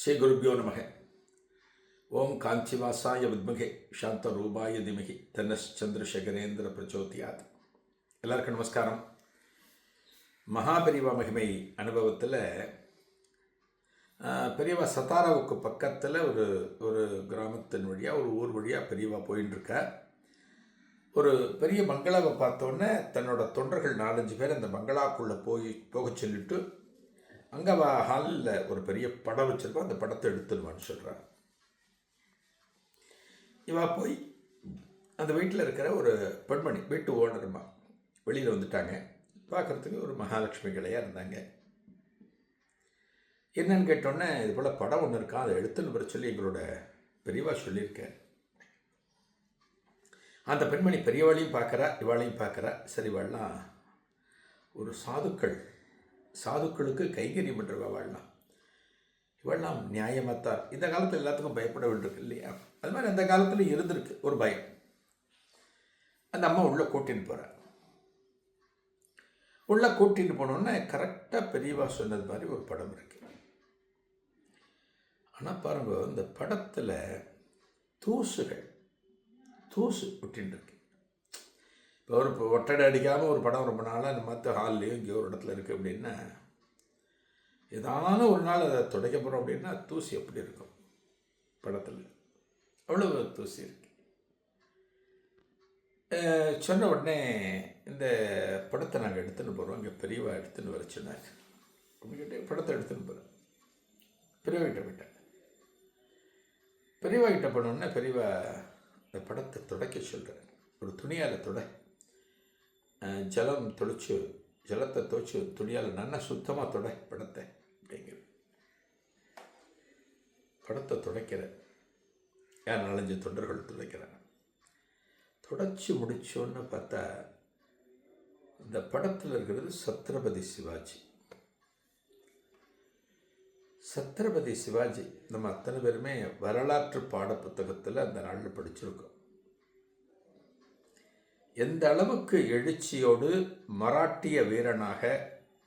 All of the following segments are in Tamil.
ஸ்ரீ குருப்பியோ நமக. ஓம் காஞ்சிவாசாய வித்மகே சாந்த ரூபாய திமகி தன்னஸ் சந்திரசேகரேந்திர பிரச்சோதியாத். எல்லாருக்கும் நமஸ்காரம். மகாபெரிவா மகிமை அனுபவத்தில் பெரியவா சத்தாராவுக்கு பக்கத்தில் ஒரு ஒரு கிராமத்தின் வழியாக ஒரு ஊர் வழியாக பெரியவா போயின்னு ஒரு பெரிய பங்களாவை பார்த்தோன்னே தன்னோட தொண்டர்கள் நாலஞ்சு பேர் அந்த பங்களாக்குள்ளே போய் போக சொல்லிட்டு அங்கே வா ஹாலில் ஒரு பெரிய படம் வச்சிருக்கோம். அந்த படத்தை எடுத்துடுவான்னு சொல்கிறான் இவா போய் அந்த வீட்டில் இருக்கிற ஒரு பெண்மணி வீட்டு ஓனருமா வெளியில் வந்துட்டாங்க. பார்க்குறதுக்கு ஒரு மகாலட்சுமி கிளையாக இருந்தாங்க. என்னன்னு கேட்டோன்னே இது போல் படம் ஒன்று இருக்கா? அதை எடுத்துன்னு வர சொல்லி எங்களோட பெரியவா சொல்லியிருக்கேன் அந்த பெண்மணி பெரியவாளையும் பார்க்குறா இவாளையும் பார்க்குறா. சரி இவாள்லாம் ஒரு சாதுக்கள். சாதுக்களுக்கு கைங்கரியம் பண்ணுறவா வாழலாம். இவெல்லாம் நியாயமாத்தான் இந்த காலத்தில் எல்லாத்துக்கும் பயப்பட வேண்டியிருக்கு இல்லையா? அது மாதிரி அந்த காலத்தில் இருந்திருக்கு ஒரு பயம். அந்த அம்மா உள்ளே கூட்டின்னு போகிறார் உள்ளே கூட்டின்னு போனோன்னே கரெக்டாக பெரியவா சொன்னது மாதிரி ஒரு படம் இருக்கு. ஆனால் பாருங்க இந்த படத்தில் தூசுகள் தூசு விட்டின்னு இருக்கு. ஒரு இப்போ ஒட்டடை அடிக்காமல் ஒரு படம் ரொம்ப நாளாக இந்த மற்ற ஹால்லையும் இங்கே ஒரு இடத்துல இருக்குது அப்படின்னா ஏதான ஒரு நாள் அதை துடைக்க போகிறோம் அப்படின்னா தூசி எப்படி இருக்கும்? படத்தில். அவ்வளோ தூசி இருக்கு. சொன்ன உடனே இந்த படத்தை நாங்கள் எடுத்துன்னு போகிறோம் இங்கே பெரியவா எடுத்துன்னு வர சொன்னாங்க அப்படின்னு கேட்டு படத்தை எடுத்துன்னு போகிறேன் பெரியவா கிட்ட போயிட்டேன். பெரியவா கிட்ட போனோடனே பெரியவா இந்த படத்தை துடைக்க சொல்கிறேன் ஒரு துணியால் துடை. ஜலம் தொளிச்சு ஜலத்தை துவைச்சு துணியால் நல்லா சுத்தமாக தொட படத்தை அப்படிங்கிற. படத்தை துடைக்கிற. யார் நாலஞ்சு தொண்டர்கள் துடைக்கிறாங்க. துடைச்சி முடிச்சோன்னு பார்த்தா இந்த படத்தில் இருக்கிறது சத்ரபதி சிவாஜி. சத்ரபதி சிவாஜி நம்ம அத்தனை பேருமே வரலாற்று பாட புத்தகத்தில் அந்த நாளில் படிச்சிருக்கோம். எந்த அளவுக்கு எழுச்சியோடு மராட்டிய வீரனாக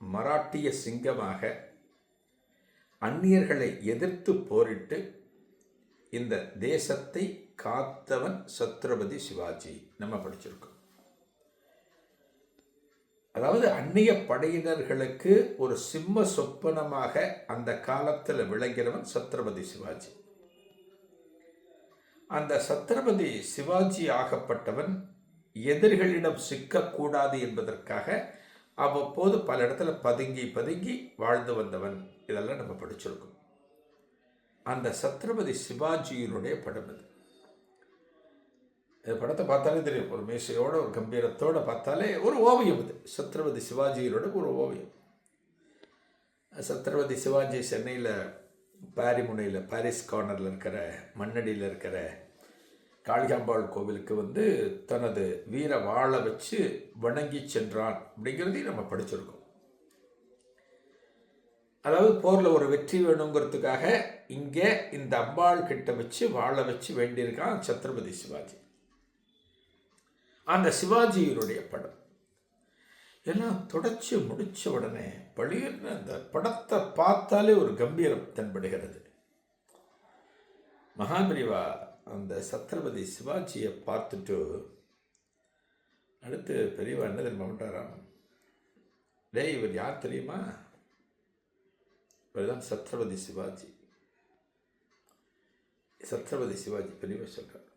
மராட்டிய சிங்கமாக அந்நியர்களை எதிர்த்து போரிட்டு இந்த தேசத்தை காத்தவன் சத்ரபதி சிவாஜி நம்ம படிச்சிருக்கோம். அதாவது அந்நிய படையினர்களுக்கு ஒரு சிம்ம சொப்பனமாக அந்த காலத்தில் விளங்கிறவன் சத்ரபதி சிவாஜி. அந்த சத்ரபதி சிவாஜி ஆகப்பட்டவன் எதிரிகளிடம் சிக்கக்கூடாது என்பதற்காக அவ்வப்போது பல இடத்துல பதுங்கி பதுங்கி வாழ்ந்து வந்தவன் இதெல்லாம் நம்ம படிச்சிருக்கோம். அந்த சத்ரபதி சிவாஜியினுடைய படம் இது இந்த படத்தை பார்த்தாலே தெரியும். ஒரு மீசையோட ஒரு கம்பீரத்தோட பார்த்தாலே ஒரு ஓவியம் இது சத்ரபதி சிவாஜியினோட ஒரு ஓவியம். சத்ரபதி சிவாஜி சென்னையில் பாரிமுனையில் பாரிஸ் கார்னரில் இருக்கிற மண்ணடியில் இருக்கிற காளிகாம்பாள் கோவிலுக்கு வந்து தனது வீர வாழ வச்சு வணங்கி சென்றான். அப்படிங்கிறதையும் நம்ம படிச்சிருக்கோம். அதாவது போரில் ஒரு வெற்றி வேணுங்கிறதுக்காக இங்கே இந்த அம்பாள் கிட்ட வச்சு வாழ வச்சு வேண்டியிருக்கான் சத்ரபதி சிவாஜி. அந்த சிவாஜியினுடைய படம். எல்லாம் தொடச்சி முடிச்ச உடனே பளிர்னு அந்த படத்தை பார்த்தாலே ஒரு கம்பீரம் தென்படுகிறது. மகாபிரிவா அந்த சத்ரபதி சிவாஜியை பார்த்துட்டு அடுத்து பெரியவா என்ன தெரியுமா பண்ணுறாராம் டேய் இவர் யார் தெரியுமா? இவர் தான் சத்ரபதி சிவாஜி. சத்ரபதி சிவாஜி பெரியவா சொல்கிறார்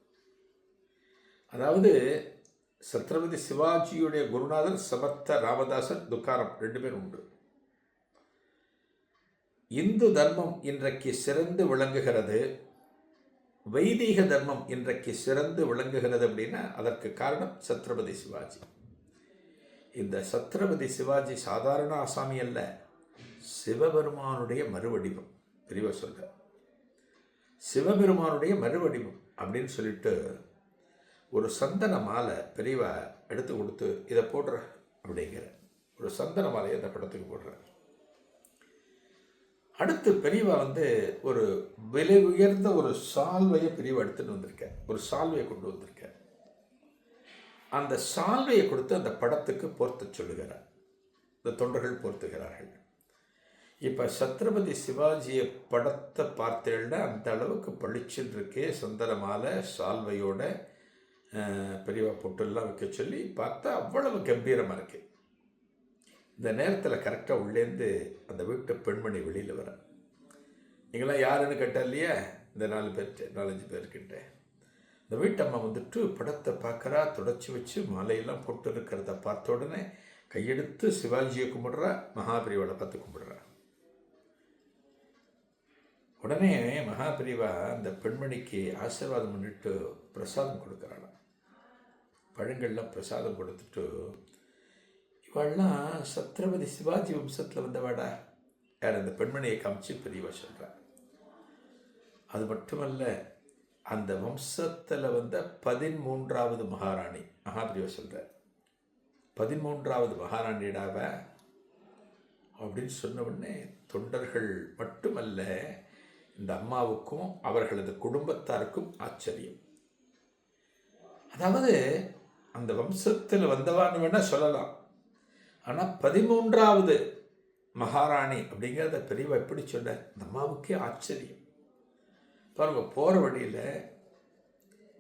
அதாவது சத்ரபதி சிவாஜியுடைய குருநாதர் சமர்த்த ராமதாசன் துக்காரம் ரெண்டு பேரும் உண்டு. இந்து தர்மம் இன்றைக்கு சிறந்து விளங்குகிறது. வைதீக தர்மம் இன்றைக்கு சிறந்து விளங்குகிறது அப்படின்னா அதற்கு காரணம் சத்ரபதி சிவாஜி. இந்த சத்ரபதி சிவாஜி சாதாரண ஆசாமி அல்ல சிவபெருமானுடைய மறுவடிவம். பெரியவா சொல்கிறார் சிவபெருமானுடைய மறுவடிவம் அப்படின்னு சொல்லிட்டு ஒரு சந்தன மாலை பெரியவா எடுத்து கொடுத்து இதை போடுற அப்படிங்கிற. ஒரு சந்தன மாலையை அந்த படத்துக்கு போடுறேன் அடுத்து பெரியவா வந்து ஒரு விலை உயர்ந்த ஒரு சால்வையை பெரியவா எடுத்துகிட்டு வந்திருக்கேன் ஒரு சால்வையை கொண்டு வந்திருக்கேன் அந்த சால்வையை கொடுத்து அந்த படத்துக்கு பொறுத்த சொல்லுகிறார். இந்த தொண்டர்கள் போர்த்துகிறார்கள். இப்போ சத்ரபதி சிவாஜியை படத்தை பார்த்தேன்னா அந்த அளவுக்கு பளிச்சுன்னு இருக்கே சால்வையோட பெரியவா பொட்டெல்லாம் வைக்க சொல்லி பார்த்தா அவ்வளவு கம்பீரமாக இருக்குது இந்த நேரத்தில் கரெக்டாக உள்ளேந்து அந்த வீட்டு பெண்மணி வெளியில் வர நீங்களாம் யாருன்னு கேட்டால் இல்லையா இந்த நாலு பேர்கிட்ட நாலஞ்சு பேர்கிட்ட. இந்த வீட்டம்மா வந்துட்டு படத்தை பார்க்குறா தொடச்சி வச்சு மாலையெல்லாம் போட்டு இருக்கிறத பார்த்த உடனே கையெடுத்து சிவாஜியை கும்பிடுறா மகாபிரிவாவை பார்த்து கும்பிடுறா. உடனே மகாபிரிவா அந்த பெண்மணிக்கு ஆசீர்வாதம் பண்ணிட்டு பிரசாதம் கொடுக்குறாளாம். பழங்கள்லாம் பிரசாதம் கொடுத்துட்டு இவள்லாம் சத்ரபதி சிவாஜி வம்சத்தில் வந்தவாடா. யார் அந்த பெண்மணியை காமிச்சு பெரியவா சொல்கிறார் அது மட்டுமல்ல அந்த வம்சத்தில் வந்த பதிமூன்றாவது மகாராணி மகாபிரிவா சொல்கிறார் பதிமூன்றாவது மகாராணியிடாவ அப்படின்னு சொன்ன உடனே தொண்டர்கள் மட்டுமல்ல இந்த அம்மாவுக்கும் அவர்களது குடும்பத்தாருக்கும் ஆச்சரியம். அதாவது அந்த வம்சத்தில் வந்தவான்னு வேணால் சொல்லலாம். ஆனால் பதிமூன்றாவது மகாராணி அப்படிங்கிறத பெரியவா எப்படி சொன்ன அந்த அம்மாவுக்கே ஆச்சரியம். பாருங்க போகிற வழியில்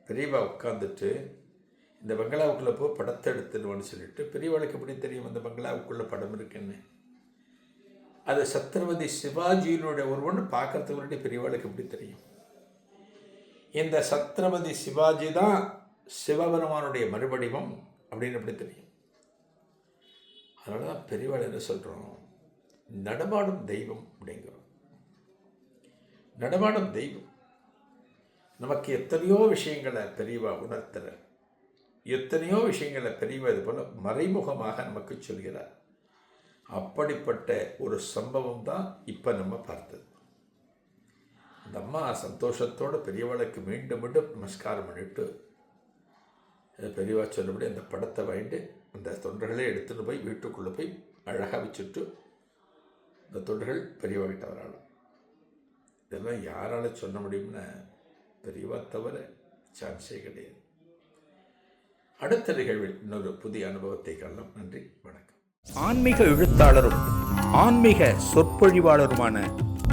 பெரியவா உட்காந்துட்டு இந்த பங்களாவுக்குள்ளே போய் படத்தை எடுத்துடுவோன்னு சொல்லிட்டு பெரியவாளுக்கு எப்படி தெரியும் அந்த பங்களாவுக்குள்ளே படம் இருக்குன்னு? அது சத்ரபதி சிவாஜியினுடைய ஒருவன் பார்க்கறதுக்கு முன்னாடி பெரியவாளுக்கு எப்படி தெரியும்? இந்த சத்ரபதி சிவாஜி தான் சிவபெருமானுடைய மறுபடிவம் அப்படின்னு எப்படி தெரியும்? அதனால தான் பெரியவாள் என்ன சொல்கிறோம் நடமாடும் தெய்வம் அப்படிங்கிறோம். நடமாடும் தெய்வம். நமக்கு எத்தனையோ விஷயங்களை பெரியவா உணர்த்துற எத்தனையோ விஷயங்களை பெரியவா இது போல் மறைமுகமாக நமக்கு சொல்கிறார். அப்படிப்பட்ட ஒரு சம்பவம் தான் இப்போ நம்ம பார்த்தது. அந்த அம்மா சந்தோஷத்தோடு பெரியவளுக்கு மீண்டும் மீண்டும் நமஸ்காரம் பண்ணிட்டு பெரியவா சொன்னபடி அந்த படத்தை வாங்கிட்டு அந்த தொண்டர்களே எடுத்துன்னு போய் வீட்டுக்குள்ளே போய் அழகாக வச்சுட்டு அந்த தொண்டர்கள் பெரியவா கிட்ட வராளாம் இதெல்லாம் யாரால் சொல்ல முடியும்னா பெரியவா தவிர சான்ஸே கிடையாது. அடுத்த நிகழ்வில் இன்னொரு புதிய அனுபவத்தை காணலாம். நன்றி வணக்கம். ஆன்மீக எழுத்தாளரும் ஆன்மீக சொற்பொழிவாளருமான